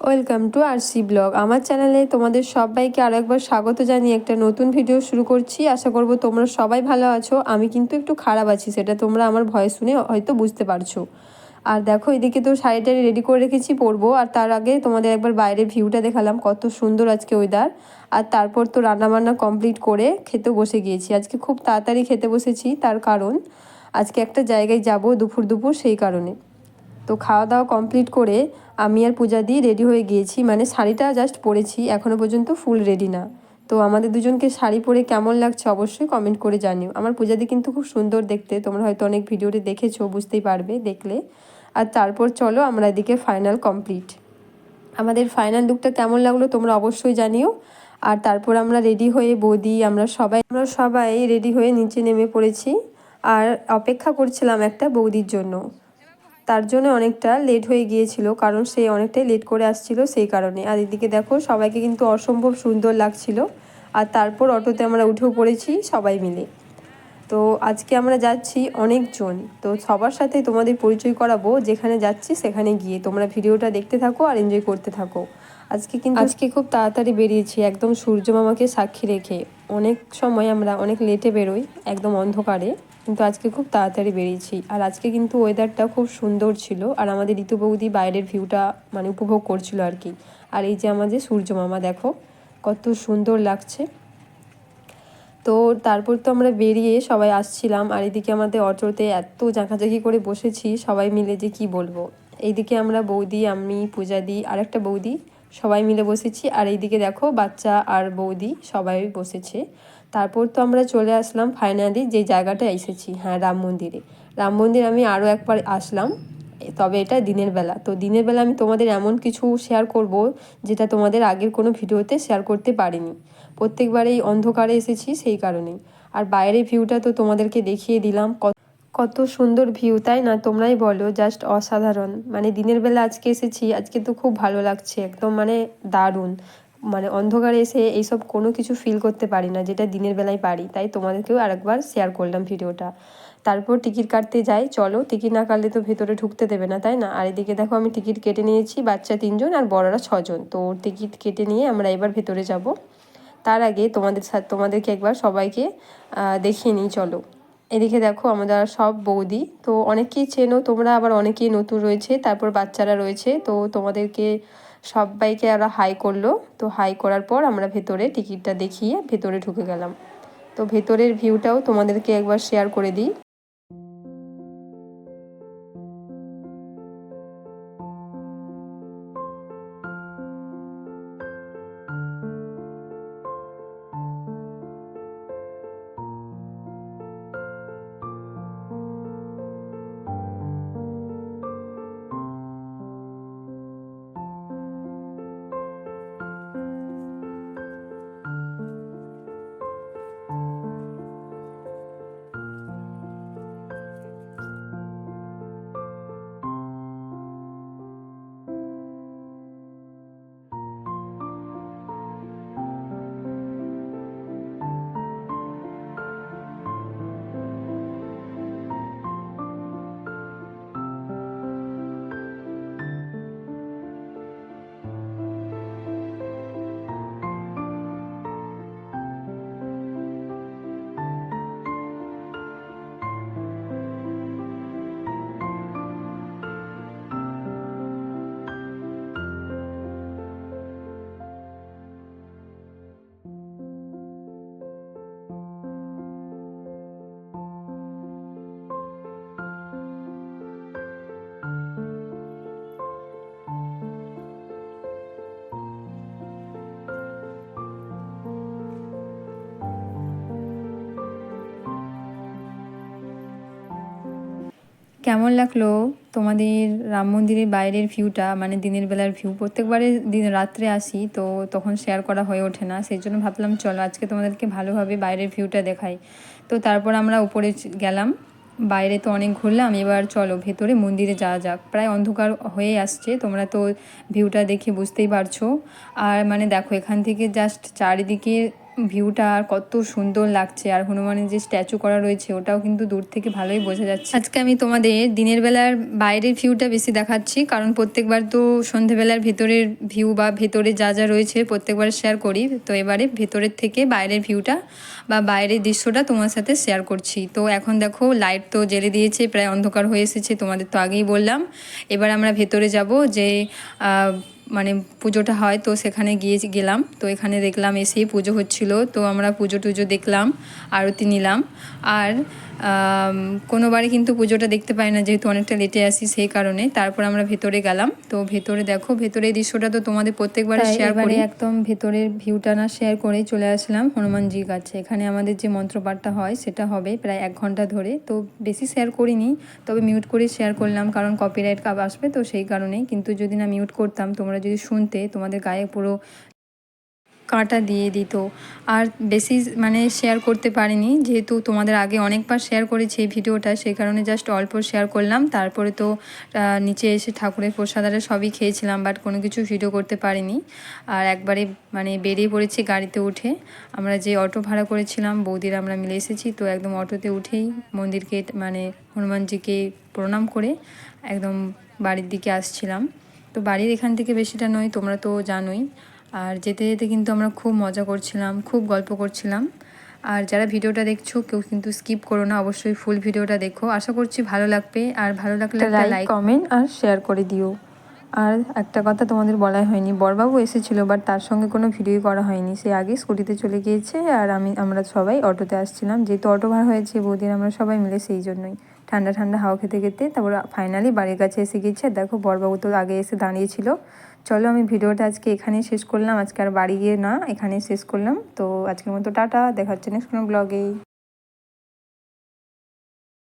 Welcome to R RC vlog. আমার চ্যানেলে তোমাদের সবাইকে আরও একবার স্বাগত জানিয়ে একটা নতুন ভিডিও শুরু করছি। আশা করব তোমরা সবাই ভালো আছো। আমি কিন্তু একটু খারাপ আছি, সেটা তোমরা আমার ভয়েস শুনে হয়তো বুঝতে পারছ। আর দেখো, এদিকে তো শাড়িটারি রেডি করে রেখেছি, পরবো। আর তার আগে তোমাদের একবার বাইরের ভিউটা দেখালাম, কত সুন্দর আজকে ওয়েদার আর তারপর তো রান্নাবান্না কমপ্লিট করে খেতে বসে গিয়েছি। আজকে খুব তাড়াতাড়ি খেতে বসেছি, তার কারণ আজকে একটা জায়গায় যাব দুপুর দুপুর, সেই কারণে। তো খাওয়া দাওয়া কমপ্লিট করে আমি আর পূজা দিয়ে রেডি হয়ে গিয়েছি। মানে শাড়িটা জাস্ট পরেছি এখনও পর্যন্ত ফুল রেডি না। তো আমাদের দুজনকে শাড়ি পরে কেমন লাগছে অবশ্যই কমেন্ট করে জানিও। আমার পূজাদি কিন্তু খুব সুন্দর দেখতে, তোমরা হয়তো অনেক ভিডিওতে দেখেছ, বুঝতেই পারবে দেখলে। আর তারপর চলো আমরা এদিকে ফাইনাল কমপ্লিট আমাদের ফাইনাল লুকটা কেমন লাগল তোমরা অবশ্যই জানিও। আর তারপর আমরা রেডি হয়ে বৌদি, আমরা সবাই আমরা সবাই রেডি হয়ে নিচে নেমে পড়েছি। আর অপেক্ষা করছিলাম একটা বৌদির জন্য। তার জন্য অনেকটা লেট হয়ে গিয়েছিল, কারণ সে অনেকটাই লেট করে আসছিল সেই কারণে। আর এদিকে দেখো, সবাইকে কিন্তু অসম্ভব সুন্দর লাগছিল। আর তারপর অটোতে আমরা উঠেও পড়েছি সবাই মিলে। তো আজকে আমরা যাচ্ছি অনেকজন। তো সবার সাথে তোমাদের পরিচয় করাবো, যেখানে যাচ্ছি সেখানে গিয়ে। তোমরা ভিডিওটা দেখতে থাকো আর এনজয় করতে থাকো। আজকে কিন্তু আজকে খুব তাড়াতাড়ি বেরিয়েছি, একদম সূর্য মামাকে সাক্ষী রেখে। অনেক সময় আমরা অনেক লেটে বেরোই, একদম অন্ধকারে, কিন্তু আজকে খুব তাড়াতাড়ি বেরিয়েছি। আর আজকে কিন্তু ওয়েদারটা খুব সুন্দর ছিল, আর আমাদের ঋতু বৌদি বাইরের ভিউটা মানে উপভোগ করছিল আর কি। আর এই যে আমাদের সূর্য মামা, দেখো, কত সুন্দর লাগছে। তো তারপর তো আমরা বেরিয়ে সবাই আসছিলাম, আর এদিকে আমাদের অটোতে এত জাঁকাজাকি করে বসেছি, সবাই মিলে যে কি বলব। এইদিকে আমরা বৌদি, আমি পূজা দিই আর একটা বৌদি সবাই মিলে বসেছি। আর এইদিকে দেখো বাচ্চা আর বৌদি সবাই বসেছে। তারপর তো আমরা চলে আসলাম ফাইনালি যে জায়গাটা এসেছি হ্যাঁ রাম মন্দিরে। রাম মন্দির আমি আরও একবার আসলাম। তবে এটা দিনের বেলা। তো দিনের বেলা আমি তোমাদের এমন কিছু শেয়ার করব যেটা তোমাদের আগের কোনো ভিডিওতে শেয়ার করতে পারিনি। প্রত্যেকবার এই অন্ধকারে এসেছি সেই কারণেই। আর বাইরের ভিউটা তো তোমাদেরকে দেখিয়ে দিলাম। কত সুন্দর ভিউ তাই না? তোমরাই বলো জাস্ট অসাধারণ। মানে দিনের বেলা আজকে এসেছি, আজকে তো খুব ভালো লাগছে, একদম মানে দারুণ। মানে অন্ধকারে এসে এইসব কোনো কিছু ফিল করতে পারি না, যেটা দিনের বেলায় পারি। তাই তোমাদেরকেও আরেকবার শেয়ার করলাম ভিডিওটা। তারপর টিকিট কাটতে যাই, চলো, টিকিট না কাটলে তো ভেতরে ঢুকতে দেবে না, তাই না? আর এদিকে দেখো, আমি টিকিট কেটে নিয়েছি, বাচ্চা তিনজন আর বড়রা ছজন। তো টিকিট কেটে নিয়ে আমরা এবার ভেতরে যাব। তার আগে তোমাদের সাথে তোমাদেরকে একবার সবাইকে দেখিয়ে নিই, চলো। এদিকে দেখো আমাদের সব বৌদি। তো অনেকেই চেনো, তোমরা আবার অনেকেই নতুন রয়েছে, তারপর বাচ্চারা রয়েছে। তো তোমাদেরকে সবাইকে ওরা হাই করল। তো হাই করার পর আমরা ভেতরে টিকিটটা দেখিয়ে ভেতরে ঢুকে গেলাম। তো ভেতরের ভিউটাও তোমাদেরকে একবার শেয়ার করে দিই। কেমন লাগল তোমাদের রাম মন্দিরের বাইরের ভিউটা মানে দিনের বেলার ভিউ প্রত্যেকবারে দিন রাত্রে আসি, তো তখন শেয়ার করা হয়ে ওঠে না। সেই জন্য ভাবলাম, চলো আজকে তোমাদেরকে ভালোভাবে বাইরের ভিউটা দেখাই। তো তারপর আমরা উপরে গেলাম। বাইরে তো অনেক ঘুরলাম, এবার চলো ভেতরে মন্দিরে যাওয়া যাক। প্রায় অন্ধকার হয়ে আসছে, তোমরা তো ভিউটা দেখে বুঝতেই পারছ। আর মানে দেখো, এখান থেকে জাস্ট চারিদিকে ভিউটা আর কত সুন্দর লাগছে, আর হনুমানের যে স্ট্যাচু করা রয়েছে, ওটাও কিন্তু দূর থেকে ভালোই বোঝা যাচ্ছে। আজকে আমি তোমাদের দিনের বেলার বাইরের ভিউটা বেশি দেখাচ্ছি, কারণ প্রত্যেকবার তো সন্ধেবেলার ভেতরের ভিউ বা ভেতরে যা যা রয়েছে প্রত্যেকবার শেয়ার করি। তো এবারে ভেতরের থেকে বাইরের ভিউটা বা বাইরের দৃশ্যটা তোমার সাথে শেয়ার করছি। তো এখন দেখো লাইট তো জেলে দিয়েছে, প্রায় অন্ধকার হয়ে এসেছে, তোমাদের তো আগেই বললাম। এবার আমরা ভেতরে যাব যে মানে পুজোটা হয়, তো সেখানে গিয়ে গেলাম। তো এখানে দেখলাম এসেই পুজো হচ্ছিল। তো আমরা পুজো টুজো দেখলাম, আরতি নিলাম। আর কোনোবারে কিন্তু পুজোটা দেখতে পাই না যেহেতু অনেকটা লেটে আসি সেই কারণে। তারপর আমরা ভেতরে গেলাম। তো ভেতরে দেখো ভেতরের দৃশ্যটা তো তোমাদের প্রত্যেকবার শেয়ার করি। একদম ভেতরের ভিউটা না শেয়ার করেই চলে আসলাম হনুমানজির কাছে। এখানে আমাদের যে মন্ত্রপাঠটা হয় সেটা হবে প্রায় এক ঘণ্টা ধরে। তো বেশি শেয়ার করিনি তবে মিউট করে শেয়ার করলাম কারণ কপিরাইট কাপ আসবে তো সেই কারণেই। কিন্তু যদি না মিউট করতাম তোমরা যদি শুনতে তোমাদের গায়ে পুরো কাঁটা দিয়ে দিত। আর বেশি মানে শেয়ার করতে পারিনি, যেহেতু তোমাদের আগে অনেকবার শেয়ার করেছি এই ভিডিওটা, সেই কারণে জাস্ট অল্প শেয়ার করলাম। তারপরে তো নিচে এসে ঠাকুরের প্রসাদারে সবই খেয়েছিলাম বাট কোনো কিছু ভিডিও করতে পারিনি। আর একবারে মানে বেরিয়ে পড়েছি গাড়িতে উঠে। আমরা যে অটো ভাড়া করেছিলাম, বৌদির আমরা মিলে এসেছি, তো একদম অটোতে উঠেই মন্দিরকে মানে হনুমানজিকে প্রণাম করে একদম বাড়ির দিকে আসছিলাম। তো বাড়ির এখান থেকে বেশিটা নয়, তোমরা তো জানোই। আর যেতে যেতে কিন্তু আমরা খুব মজা করছিলাম খুব গল্প করছিলাম। আর যারা ভিডিওটা দেখছ কেউ কিন্তু স্কিপ করো না অবশ্যই ফুল ভিডিওটা দেখো। আশা করছি ভালো লাগবে আর ভালো লাগলে লাইক কমেন্ট আর শেয়ার করে দিও। আর একটা কথা তোমাদের বলাই হয়নি বরবাবু এসেছিল বাট তার সঙ্গে কোনো ভিডিও করা হয়নি। সে আগে স্কুটিতে চলে গিয়েছে আর আমি আমরা সবাই অটোতে আসছিলাম। যেহেতু অটো ভাড়া হয়েছে বৌদির আমরা সবাই মিলে সেই জন্যই। ঠান্ডা ঠান্ডা হাওয়া খেতে খেতে তারপর ফাইনালি বাড়ির কাছে এসে গিয়েছে। আর দেখো বরবাবু তো আগে এসে দাঁড়িয়েছিল। চলো আমি ভিডিওটা আজকে এখানেই শেষ করলাম। আজকে আর বাড়ি গিয়ে না, এখানেই শেষ করলাম। তো আজকের মতো টাটা, দেখা হচ্ছে নেক্সট কোনো ব্লগেই